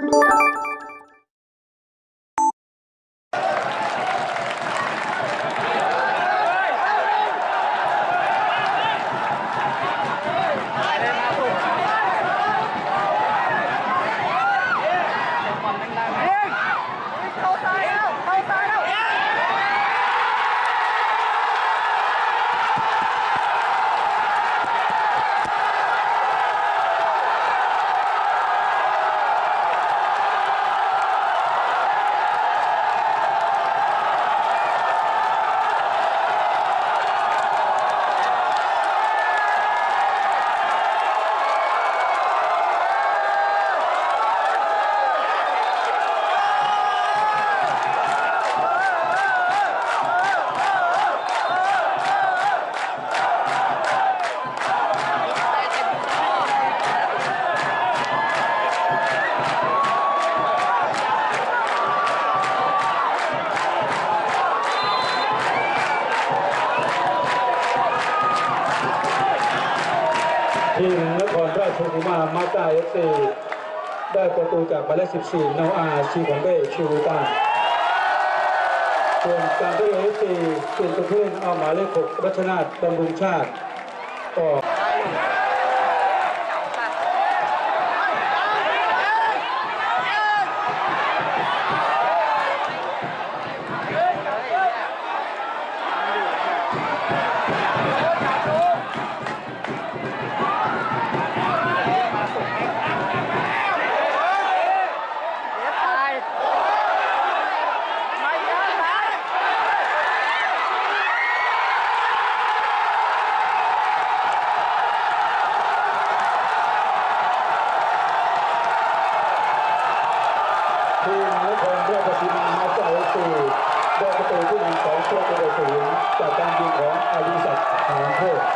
Música ทีมนครราชสีมามาตาเอฟซีได้ประตูจากหมายเลข14นาวอาชีของเบ้ชิวตาส่วนการที่เอฟซีเปลี่ยนตัวเพื่อนเอาหมายเลข6รัชนาธบำรุงชาติต่อ 爱丽小姐然后